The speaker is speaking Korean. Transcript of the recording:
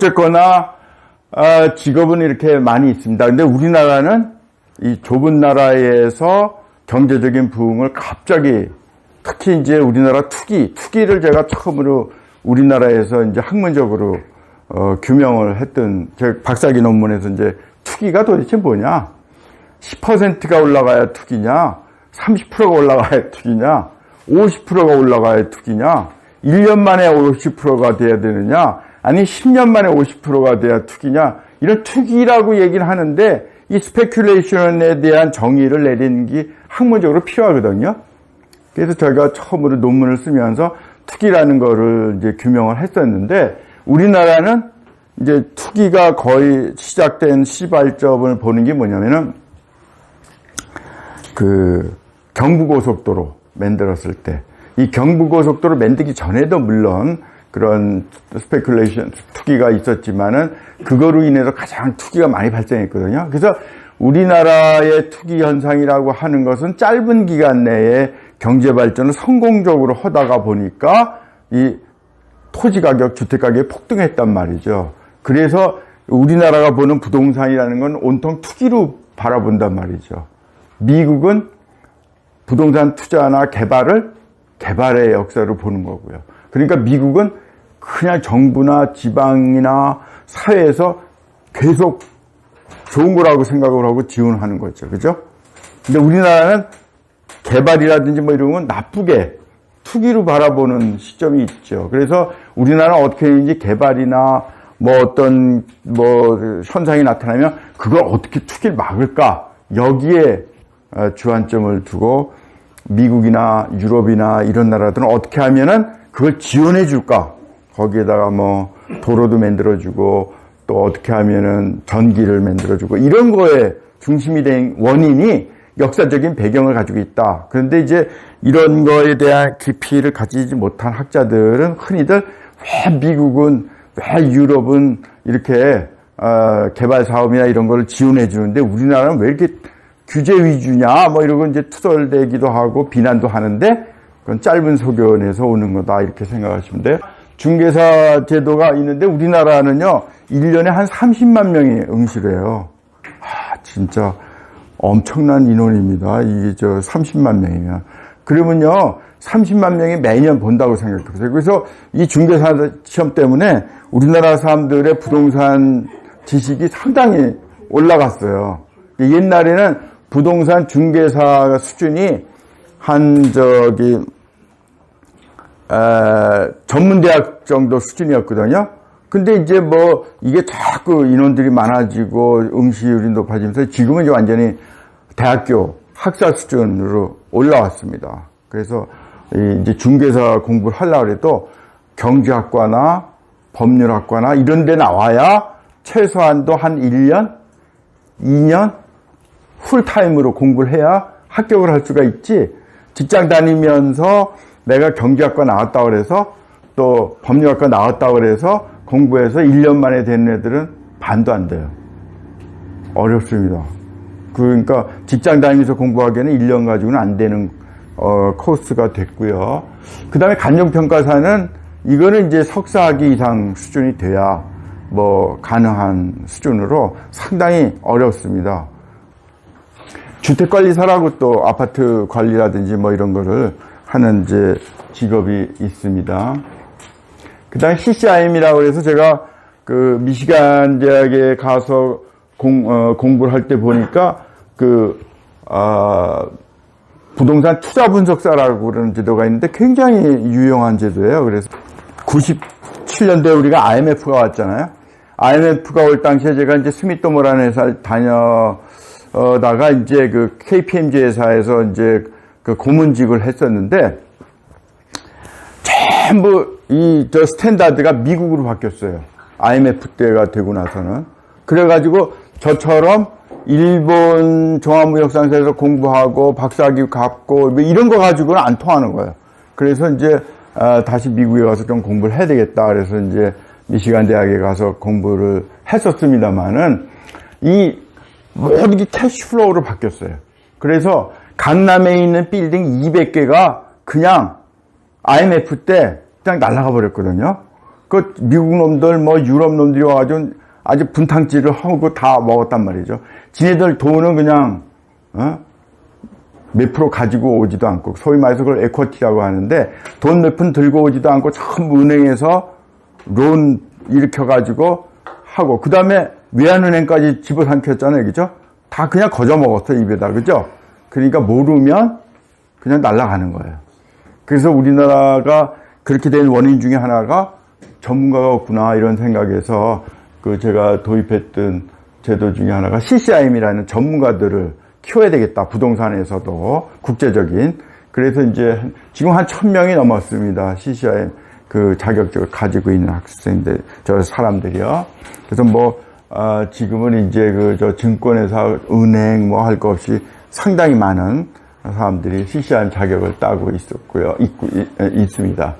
어쨌거나 아, 직업은 이렇게 많이 있습니다. 근데 우리나라는 이 좁은 나라에서 경제적인 부흥을 갑자기 특히 이제 우리나라 투기, 투기를 제가 처음으로 우리나라에서 이제 학문적으로 어, 규명을 했던 제 박사기 논문에서 이제 투기가 도대체 뭐냐? 10%가 올라가야 투기냐? 30%가 올라가야 투기냐? 50%가 올라가야 투기냐? 1년 만에 50%가 돼야 되느냐? 아니 10년 만에 50%가 돼야 투기냐? 이런 투기라고 얘기를 하는데 이 스페큘레이션에 대한 정의를 내리는 게 학문적으로 필요하거든요. 그래서 저희가 처음으로 논문을 쓰면서 투기라는 거를 이제 규명을 했었는데 우리나라는 이제 투기가 거의 시작된 시발점을 보는 게 뭐냐면은 그 경부고속도로 만들었을 때 이 경부고속도로 만들기 전에도 물론 그런 스페큘레이션 투기가 있었지만은 그거로 인해서 가장 투기가 많이 발생했거든요. 그래서 우리나라의 투기 현상이라고 하는 것은 짧은 기간 내에 경제 발전을 성공적으로 하다가 보니까 이 토지 가격, 주택 가격이 폭등했단 말이죠. 그래서 우리나라가 보는 부동산이라는 건 온통 투기로 바라본단 말이죠. 미국은 부동산 투자나 개발을 개발의 역사로 보는 거고요. 그러니까 미국은 그냥 정부나 지방이나 사회에서 계속 좋은 거라고 생각을 하고 지원하는 거죠. 그죠? 근데 우리나라는 개발이라든지 뭐 이런 건 나쁘게 투기로 바라보는 시점이 있죠. 그래서 우리나라는 어떻게 되는지 개발이나 뭐 어떤 뭐 현상이 나타나면 그걸 어떻게 투기를 막을까 여기에 어, 주안점을 두고 미국이나 유럽이나 이런 나라들은 어떻게 하면은 그걸 지원해 줄까 거기에다가 뭐 도로도 만들어 주고 또 어떻게 하면은 전기를 만들어 주고 이런 거에 중심이 된 원인이 역사적인 배경을 가지고 있다. 그런데 이제 이런 거에 대한 깊이를 가지지 못한 학자들은 흔히들 왜 미국은 왜 유럽은 이렇게 어, 개발 사업이나 이런 걸 지원해 주는데 우리나라는 왜 이렇게 규제 위주냐 뭐 이러고 이제 투덜대기도 하고 비난도 하는데 그건 짧은 소견에서 오는 거다 이렇게 생각하시면 돼요. 중개사 제도가 있는데 우리나라는요 1년에 한 30만 명이 응시를 해요. 아 진짜 엄청난 인원입니다. 이게 저 30만 명이면. 그러면요, 30만 명이 매년 본다고 생각해보세요. 그래서 이 중개사 시험 때문에 우리나라 사람들의 부동산 지식이 상당히 올라갔어요. 옛날에는 부동산 중개사 수준이 한 저기 에, 전문대학 정도 수준이었거든요. 근데 이제 뭐 이게 자꾸 인원들이 많아지고 응시율이 높아지면서 지금은 이제 완전히 대학교 학사 수준으로 올라왔습니다. 그래서 이제 중개사 공부를 하려고 해도 경제학과나 법률학과나 이런 데 나와야 최소한도 한 1년, 2년 풀타임으로 공부를 해야 합격을 할 수가 있지. 직장 다니면서 내가 경제학과 나왔다 그래서 또 법률학과 나왔다 그래서 공부해서 1년 만에 되는 애들은 반도 안 돼요. 어렵습니다. 그러니까 직장 다니면서 공부하기에는 1년 가지고는 안 되는 어, 코스가 됐고요. 그 다음에 간접평가사는 이거는 이제 석사학위 이상 수준이 돼야 뭐 가능한 수준으로 상당히 어렵습니다. 주택관리사라고 또 아파트 관리라든지 뭐 이런 거를 하는 이제 직업이 있습니다. 그 다음에 CCIM이라고 해서 제가 그 미시간 대학에 가서 공, 어, 공부를 할 때 보니까 그, 아, 부동산 투자 분석사라고 그러는 제도가 있는데 굉장히 유용한 제도예요. 그래서 97년도에 우리가 IMF가 왔잖아요. IMF가 올 당시에 제가 이제 스미토모라는 회사를 다녀 다가 이제 그 KPMG 회사에서 이제 그 고문직을 했었는데 전부 이 저 스탠다드가 미국으로 바뀌었어요. IMF 때가 되고 나서는. 그래가지고 저처럼 일본 종합무역상사에서 공부하고 박사학위 갖고 뭐 이런 거 가지고는 안 통하는 거예요. 그래서 이제 아, 다시 미국에 가서 좀 공부를 해야 되겠다. 그래서 이제 미시간 대학에 가서 공부를 했었습니다만은 이 모든 게 캐시플로우로 바뀌었어요. 그래서 강남에 있는 빌딩 200개가 그냥 IMF 때 그냥 날아가 버렸거든요. 그 미국 놈들 뭐 유럽 놈들이 와가지고 아주 분탕질을 하고 다 먹었단 말이죠. 지네들 돈은 그냥 어? 몇 프로 가지고 오지도 않고 소위 말해서 그걸 에쿼티라고 하는데 돈 몇 푼 들고 오지도 않고 전부 은행에서 론 일으켜가지고 하고 그 다음에 외환은행까지 집어삼켰잖아요, 그죠? 다 그냥 거저 먹었어 입에다, 그죠? 그러니까 모르면 그냥 날아가는 거예요. 그래서 우리나라가 그렇게 된 원인 중에 하나가 전문가가 없구나 이런 생각에서 그 제가 도입했던 제도 중에 하나가 CCIM이라는 전문가들을 키워야 되겠다. 부동산에서도 국제적인. 그래서 이제 지금 한 천 명이 넘었습니다. CCIM 그 자격증을 가지고 있는 학생들, 저 사람들이요. 그래서 뭐, 아, 지금은 이제 그 저 증권회사, 은행 뭐 할 거 없이 상당히 많은 사람들이 CCIM 자격을 따고 있었고요. 있고, 있, 있습니다.